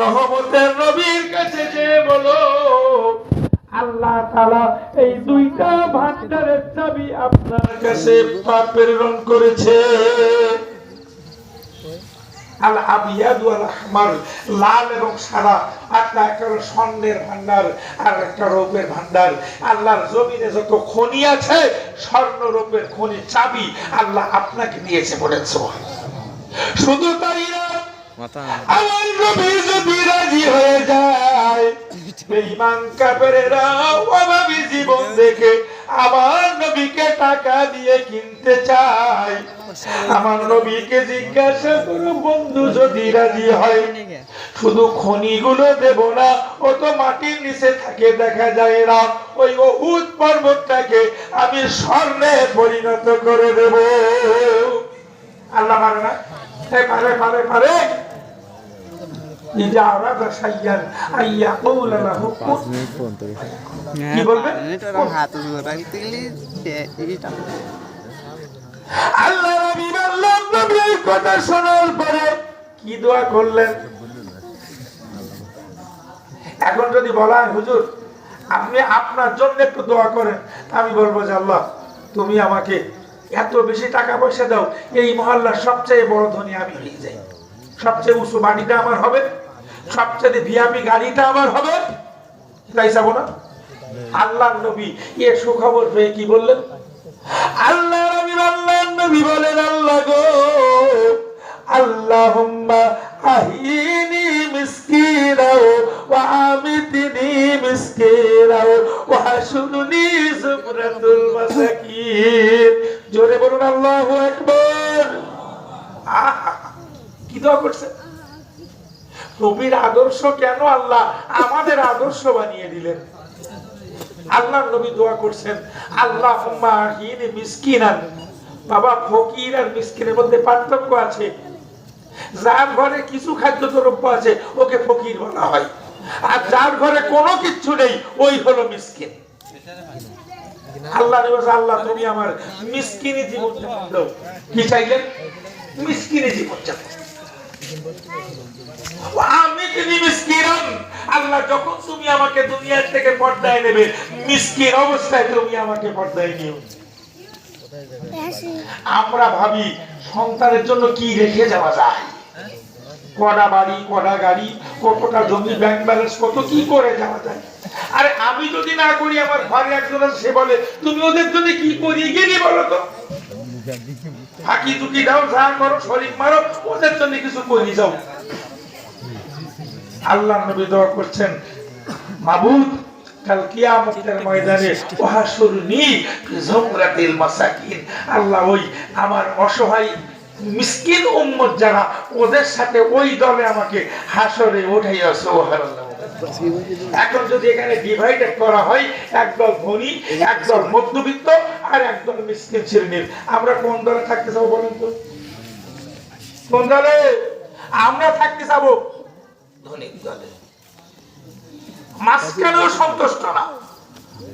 রহমতের নবীর কাছে যে বলো, আল্লাহ তাআলা এই দুইটা ভান্ডারের চাবি আপনার কাছে প্রেরণ করেছে আল আল আহমার, লাল এবং সাদা একটা একটা স্বর্ণের ভান্ডার আর একটা রূপের ভান্ডার আল্লাহর জমিনে যত খনি আছে স্বর্ণ রূপের খনি চাবি আল্লাহ আপনাকে দিয়েছে সুবহানাল্লাহ। শুধু তাই মাথা আমার নবী যদি রাজি হয়ে যায় বেঈমান কাফেরেরা অভাবী জীবন দেখে আমার নবীকে টাকা দিয়ে কিনতে চায়। আমার নবীকে জিজ্ঞাসা করো বন্ধু যদি রাজি হয়? শুধু খনিগুলো দেব না ও তো মাটির নিচে থাকে দেখা যায় না। ওই অহুদ পর্বতটাকে আমি স্বর্ণে পরিণত করে দেব। আল্লাহ পারে না। পারে পারে পারে إذا أراد شيئا أن يقول له كن ফোন তো কি বলবে? হাত রাখতে গেলে এটা আল্লাহ নবী বললেন নবী এই কথা শোনার পরে কি দোয়া করলেন এখন যদি বলা হয় হুজুর আপনি আপনার জন্য একটু দোয়া করেন আমি বলবো যে আল্লাহ তুমি আমাকে এত বেশি টাকা পয়সা দাও এই মহল্লার সবচেয়ে বড় ধনী আমি হয়ে যাই সবচেয়ে উঁচু বাড়িটা আমার হবে সবচেয়ে ভিআপি গাড়িটা আমার হবে? তাই যাব না? আল্লাহ নবী, এ সুখবর পেয়ে কি বললেন? আল্লাহ নবী আল্লাহ নবী বলেন, আল্লাহ গো, আল্লাহুম্মা আহিনি মিসকিনাও, ওয়া আমিতনি মিসকিনাও, ওয়া হাশুরনি জুমরাতুল মাসাকিন। জোরে বলুন, আল্লাহু আকবার। আহা, কি দোয়া করছেন নবীর আদর্শ কেন আল্লাহ? আমাদের আদর্শ বানিয়ে দিলেন। আল্লাহ নবী দোয়া করছেন আল্লাহ মিসকিনান। বাবা, ফকির আর মিসকিনের মধ্যে পার্থক্য আছে। যার ঘরে কিছু খাদ্য দ্রব্য আছে, ওকে ফকির বলা হয়। আর যার ঘরে কোনো কিচ্ছু নেই, ওই হলো মিসকিন। আল্লাহ আল্লাহ, তুমি আমার মিসকিনি জীবন কি চাইলেন? মিসকিনি জীবন আল্লাহ, যখন তুমি আমাকে দুনিয়ার থেকে পর্দায় নেবে, মিসকিন অবস্থায় তুমি আমাকে পর্দায় নিও। আমরা ভাবি, সন্তানের জন্য কি রেখে যাওয়া যায়? কটা বাড়ি, কটা গাড়ি, কতটা জমি ব্যাংক ব্যালেন্স কত কি করে যাওয়া যায়? আরে, আমি যদি না করি, আমার ঘরে একজন সে বলে, তুমি ওদের জন্য কি করি গেলি বলো তো? ফাঁকি দুকি দাও, যা করো, শরীর মারো, ওদের জন্য কিছু করি যাও। আল্লাহ নবী দোয়া করছেন, মাবুদ অসহায় যারা ওদের সাথে ওই দলে এখন যদি এখানে ডিভাইডেড করা হয়, একদল ধনী, একদল মধ্যবিত্ত আর একদল মিসকিন শ্রেণির আমরা কোন দলে থাকতে চাবো বলেন তো? কোন দলে? আমরা থাকতে চাবো। ধনিক দলে। মাঝখানেও সন্তুষ্ট না।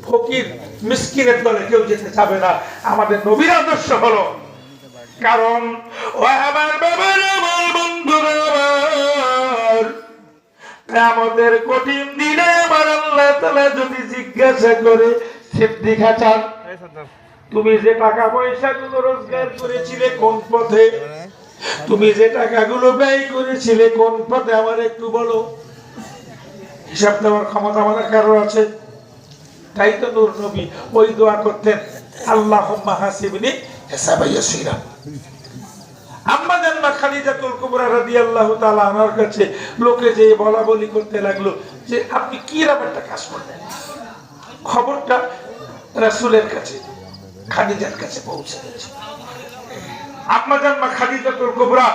ফকির মিসকিনের দলে কেউ যেতে চাবে না। আমাদের নবীর আদর্শ হলো কারণ ও আমার বাবার আমার বন্ধুরা আমার। আমাদের কঠিন দিনে আমার আল্লাহ তাআলা যদি জিজ্ঞাসা করে সিদ্দিক হাসান তুমি যে টাকা পয়সা গুলো রোজগার করেছিলে কোন পথে? তুমি যে টাকাগুলো ব্যয় করেছিলে, কোন পথে আমার একটু বলো। হিসাব দেওয়ার ক্ষমতা আমাদের কারও আছে। তাই তো নূর নবী ওই দোয়া করতেন আল্লাহ কাছে লোকে যে বলা বলি করতে লাগল যে, আপনি কি ব্যাপারটা কাজ করলেন? খবরটা রাসূলের কাছে, খাদিজার কাছে পৌঁছে গেছে। আম্মা জান্নাত খাদিজাতুল কুবরা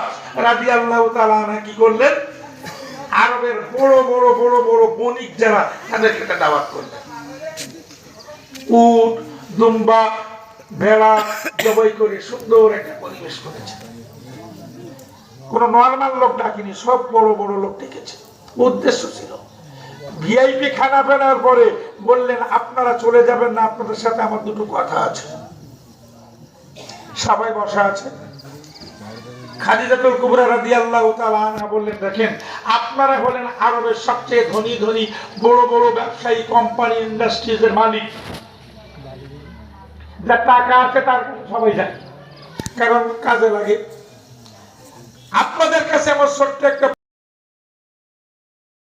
রাদিয়াল্লাহু তাআলা আনহা কি করলেন? আরবের বড় বড় বড় বড় বণিক যারা তাদেরকে একটা দাওয়াত করলেন। উট, দুম্বা, ভেড়া জবাই করে সুন্দর একটা পরিবেশ করেছে। কোন নর্মাল লোক ডাকিনি, সব বড় বড় লোক ডেকেছে। উদ্দেশ্য ছিল। ভিআইপি খানা ফেরার পরে বললেন, আপনারা চলে যাবেন না, আপনাদের সাথে আমার দুটো কথা আছে। সবাই বসা আছে। খাদিজাতুল কুবরা রাদিয়াল্লাহু আপনারা হলেন আরবের সবচেয়ে ধনী ধনী বড় বড় ব্যবসায়ী কোম্পানি ইন্ডাস্ট্রিজের মালিক। যার টাকা আছে তার সবাই যায়। কারণ কাজে লাগে। আপনাদের কাছে আমার ছোট্ট একটা